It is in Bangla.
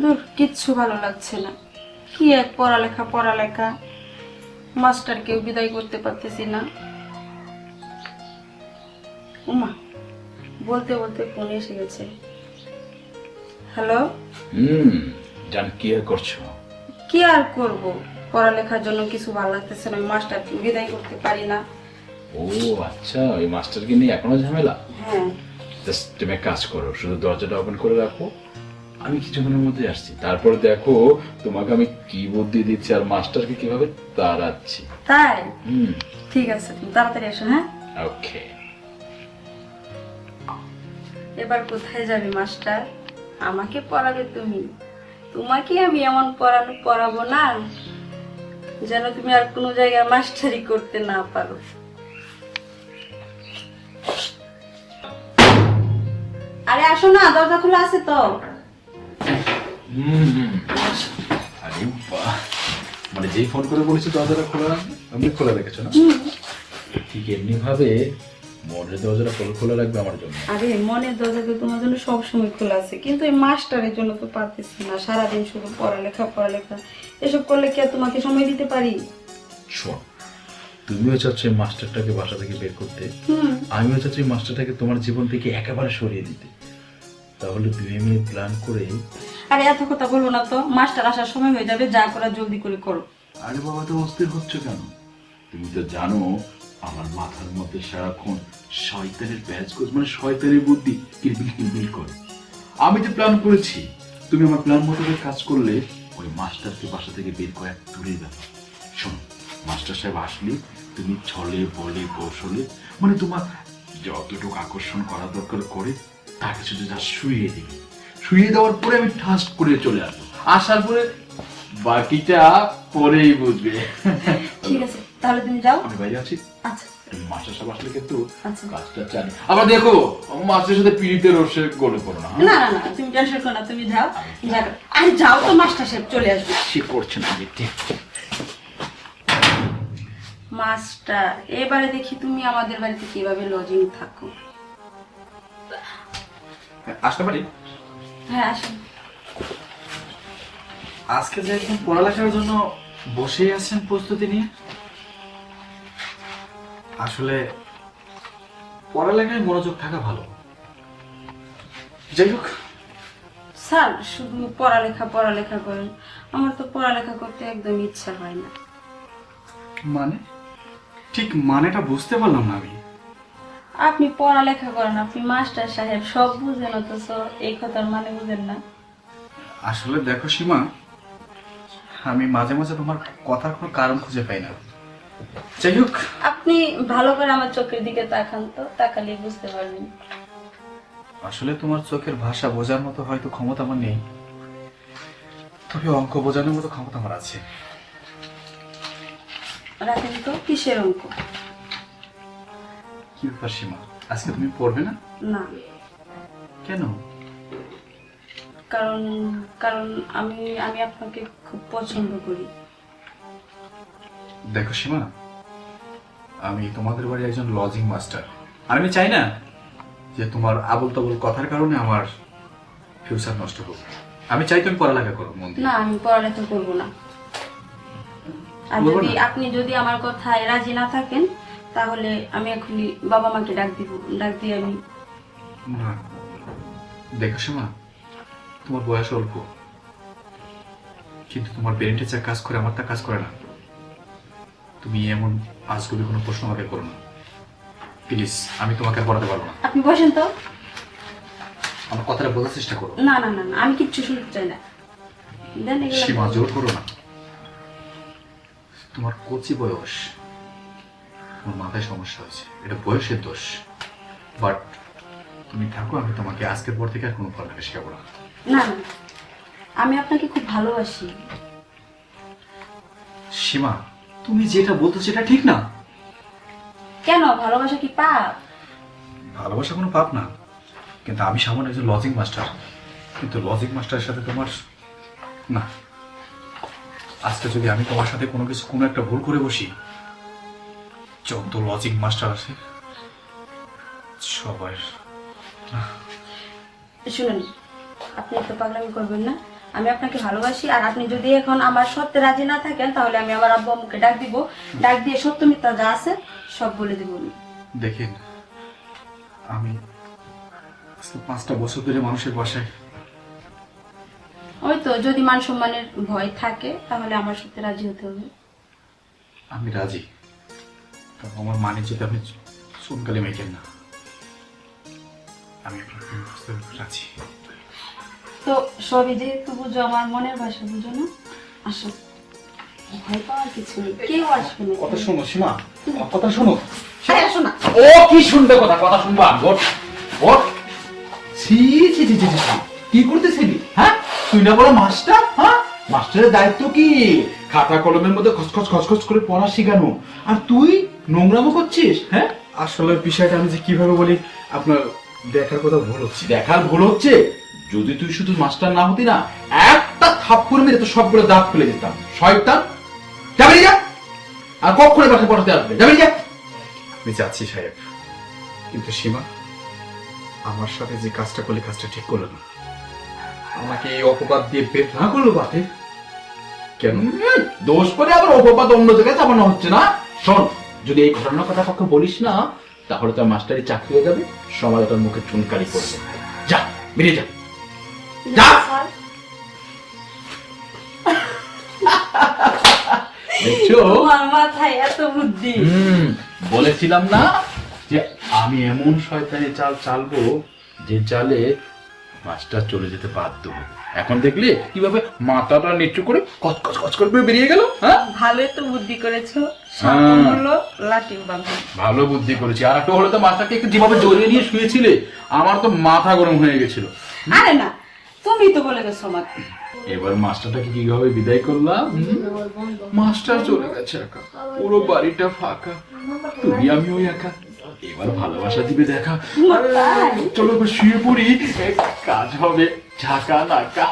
দূর কিচ্ছু ভালো লাগছে না। কি এক পড়ালেখা পড়ালেখা। মাস্টারকেও বিদায় করতে পারতেছি না। উমা বলতে বলতে ফোন এসে গেছে। হ্যালো? হুম জান কি আর করছ? কি আর করব? পড়ালেখার জন্য কিছু ভালো লাগতেছে না মাস্টারকে বিদায় করতে পারি না। ও আচ্ছা ওই মাস্টারকে নিয়ে এখনও ঝামেলা? হ্যাঁ। জাস্ট তুমি এক কাজ করো শুধু দরজাটা ওপেন করে রাখো আমি কিছুক্ষণের মধ্যে আসছি। তারপর দেখো তোমাকে আমি কি বুদ্ধি দিচ্ছি আর মাস্টারকে কীভাবে তাড়াচ্ছি। তাই? হুম। ঠিক আছে তুমি তাড়াতাড়ি এসো হ্যাঁ? ওকে। এবার কোথায় যাবে মাস্টার? আমাকে পড়াবে তুমি। তোমাকে আমি এমন পড়ানো পড়াবো না যেন তুমি আর কোনো জায়গায় মাস্টারি করতে না পারো। আরে আসো না দরজা খোলা আছে তো। আরে মানে যেই ফোন করে বলেছি দরজাটা খোলা রাখবে? আমি খোলা রেখেছো না? ঠিক এমনি ভাবে মনের দরজাটা খোলা খোলা রাখবে আমার জন্য। আরে মনের দরজা তো তোমার জন্য সবসময় খোলা আছে। কিন্তু এই মাস্টারের জন্য তো পারতেছি না। সারাদিন শুধু পড়ালেখা পড়ালেখা। এসব করলে কি আর তোমাকে সময় দিতে পারি? শোন তুমিও চাচ্ছ এই মাস্টারটাকে বাসা থেকে বের করতে। আমিও চাচ্ছি এই মাস্টারটাকে তোমার জীবন থেকে একেবারে সরিয়ে দিতে। তাহলে দুই মিনিট প্ল্যান করে আরে এত কথা বলব না তো, মাস্টার আসার সময় হয়ে যাবে, যা করা জলদি করে করো। আরে বাবা তো অস্থির হচ্ছে কেন? তুমি তো জানো, আমার মাথার মধ্যে সারাক্ষণ শয়তানের ব্যাচ মানে শয়তানের বুদ্ধি কিরবিল কিরবিল করে। আমি তো প্ল্যান করেছি, তুমি আমার প্ল্যান মোতাবেক কাজ করলে, ওই মাস্টারকে বাসা থেকে বের করা দূরের ব্যাপার। শোনো, মাস্টার সাহেব আসলে তুমি ছলে, বলে, কৌশলে মানে তোমার যতটুকু আকর্ষণ করা দরকার করে তাকে শুধু যা শুয়ে দিবে। শুয়ে দেওয়ার পরে আমি ঠাস করে চলে আসব। আসার পরে বাকিটা পরেই বুঝবে। ঠিক আছে তাহলে তুমি যাও। আমি বাইরে আছি। আচ্ছা। মাস্টার সাহেব আসলে কিন্তু আচ্ছা। কাজটা জানি আবার দেখো মাস্টারের সাথে পিড়িতে রসে গলে পড়ো না হ্যাঁ? না না না তুমি টেনশন করো না তুমি যাও। আরে যাও তো মাস্টার সাহেব চলে আসবে। সে করছে না দেখতে মাস্টার এবারে দেখি তুমি আমাদের বাড়িতে কীভাবে লজিং থাকো। আসতে পারি? হ্যাঁ আসুন। আজকে যে একদম পড়ালেখার জন্য বসেই আছেন প্রস্তুতি নিয়ে? আসলে পড়ালেখায় মনোযোগ থাকা ভালো। যাই হোক। স্যার শুধু পড়ালেখা পড়ালেখা করেন। আমার তো পড়ালেখা করতে একদম ইচ্ছা হয় না। মানে? ঠিক মানেটা বুঝতে পারলাম না আমি। আপনি পড়ালেখা করেন আপনি মাস্টার সাহেব সব বুঝেন অথচ এই কথার মানে বুঝেন না। আসলে দেখো সীমা আমি মাঝে মাঝে তোমার কথার কোনো কারণ খুঁজে পাই না। যাই হোক। আপনি ভালো করে আমার চোখের দিকে তাকান তো তাকালে বুঝতে পারবেন। আসলে তোমার চোখের ভাষা বোঝার মতো হয়তো ক্ষমতা আমার নেই। তবে অঙ্ক বোঝানোর মতো ক্ষমতা আমার আছে। রাখেন তো কিসের অঙ্ক? কি ব্যাপার সীমা? আজকে তুমি পড়বে না? না। কেন? কারণ কারণ আমি আমি আপনাকে খুব পছন্দ করি। দেখো সীমা আমি তোমাদের বাড়ির একজন লজিং মাস্টার। আর আমি চাই না যে তোমার আবল তাবল কথার কারণে আমার ফিউচার নষ্ট হোক। আমি চাই তুমি পড়ালেখা করো মন দিয়ে। না আমি পড়ালেখা করব না। আর যদি না? আপনি যদি আমার কথায় রাজি না থাকেন তাহলে আমি এখনই বাবা মাকে ডাক দিব ডাক দিয়ে আমি না দেখো সীমা তোমার বয়স অল্প। কিন্তু তোমার ব্রেনটা যা কাজ করে আমার তা কাজ করে না। তুমি এমন আজগুবি কোনো প্রশ্ন আমাকে করো না। প্লিজ আমি তোমাকে আর পড়াতে পারব না। আপনি বসেন তো। আমার কথাটা বোঝার চেষ্টা করো। না না না না, আমি কিচ্ছু শুনতে চাই না। দেন এগুলো সীমা জোর করো না। তোমার কচি বয়স। তোমার মাথায় সমস্যা হয়েছে। এটা বয়সের দোষ। বাট তুমি থাকো আমি তোমাকে আজকের পর থেকে আর কোনো পড়ালেখা শেখাবো না। না না আমি আপনাকে খুব ভালোবাসি। সীমা তুমি যেটা বলতো সেটা ঠিক না? কেন? ভালোবাসা কি পাপ? ভালোবাসা কোনো পাপ না। কিন্তু আমি সামনে একজন লজিং মাস্টার কিন্তু লজিং মাস্টারের সাথে তোমার না। আজকে যদি আমি তোমার সাথে কোনো কিছু কোনো একটা ভুল করে বসি যত লজিং মাস্টার আছে। সবার শুনুন আপনি তো পাগলামি করবেন না। আমি আপনাকে ভালোবাসি আর আপনি যদি এখন আমার সত্যে রাজি না থাকেন তাহলে আমি আমার আব্বু আম্মুকে ডাক দিব। ডাক দিয়ে সত্য মিথ্যা যা আছে সব বলে দিব। দেখেন আমি পাঁচটা বছর ধরে মানুষের বাসায়। ওই তো যদি মান সম্মানের ভয় থাকে তাহলে আমার সাথে রাজি হতে হবে। আমি রাজি। আমার মানে যদি আপনি চুনকালি মেখেন না আমি আপনার রাজি তো সবই যেহেতু বুঝো আমার মনের ভাষা বুঝো না আসো। ভয় পাওয়ার কিছু নেই। কেউ আসবে না কথা শোনো সীমা। কথা শোনো। আরে আসো না। ও কি শুনবে কথা? কথা শুনবা। ওঠ ওঠ ছি ছি ছি ছি ছি, ছি। কি করতেছিলি? হ্যাঁ? তুই না বড় মাস্টার? হ্যাঁ? মাস্টারের দায়িত্ব কি? খাতা কলমের মধ্যে খসখস খসখস করে পড়া শেখানো। আর তুই নোংরামো করছিস? হ্যাঁ? আসলে বিষয়টা আমি যে কীভাবে বলি আপনার দেখার কথা ভুল হচ্ছে। দেখার ভুল হচ্ছে? যদি তুই শুধু মাস্টার না হতি না একটা থাপ্পড় মেরে তো সবগুলো দাঁত ফেলে দিতাম। শয়তান! যাবে যা আর কখনো বাসা পড়াতে আসবে। যাবে যা আমি যাচ্ছি সাহেব। কিন্তু সীমা আমার সাথে যে কাজটা করলে কাজটা ঠিক করল না। আমাকে এই অপবাদ দিয়ে বের না করল বাতে কেন? দোষ করে আবার অপবাদ অন্য জায়গায় চাপানো হচ্ছে না? শোন যদি এই ঘটনার কথা কাউকে বলিস না তাহলে তোর মাস্টারি চাকরি হয়ে যাবে সবাই তোর মুখে চুনকারি করবে। যা বেরিয়ে যা। যা। বলেছিলাম না যে আমি এমন শয়তানি চাল চালবো যে চালে মাস্টার চলে যেতে বাধ্য হবে। এখন দেখলে কীভাবে মাথাটা নিচু করে কচকচ কচ করে বেরিয়ে গেল হ্যাঁ? ভালোই তো বুদ্ধি করেছ। হ্যাঁ। ভালো বুদ্ধি করেছি। আর একটা হলে তো মাস্টারকে একটু যেভাবে জড়িয়ে নিয়ে শুয়েছিলে আমার তো মাথা গরম হয়ে গেছিল। আরে না তুমি তো বলে গেছো আমাকে এবার মাস্টারটাকে কীভাবে বিদায় করলাম? মাস্টার চলে গেছে একা। পুরো বাড়িটা ফাঁকা। তুমি আমি ওই একা। এবার ভালোবাসা দিবে দেখা? চলো শুয়ে পড়ি। কাজ হবে ঝাঁকা নাকা।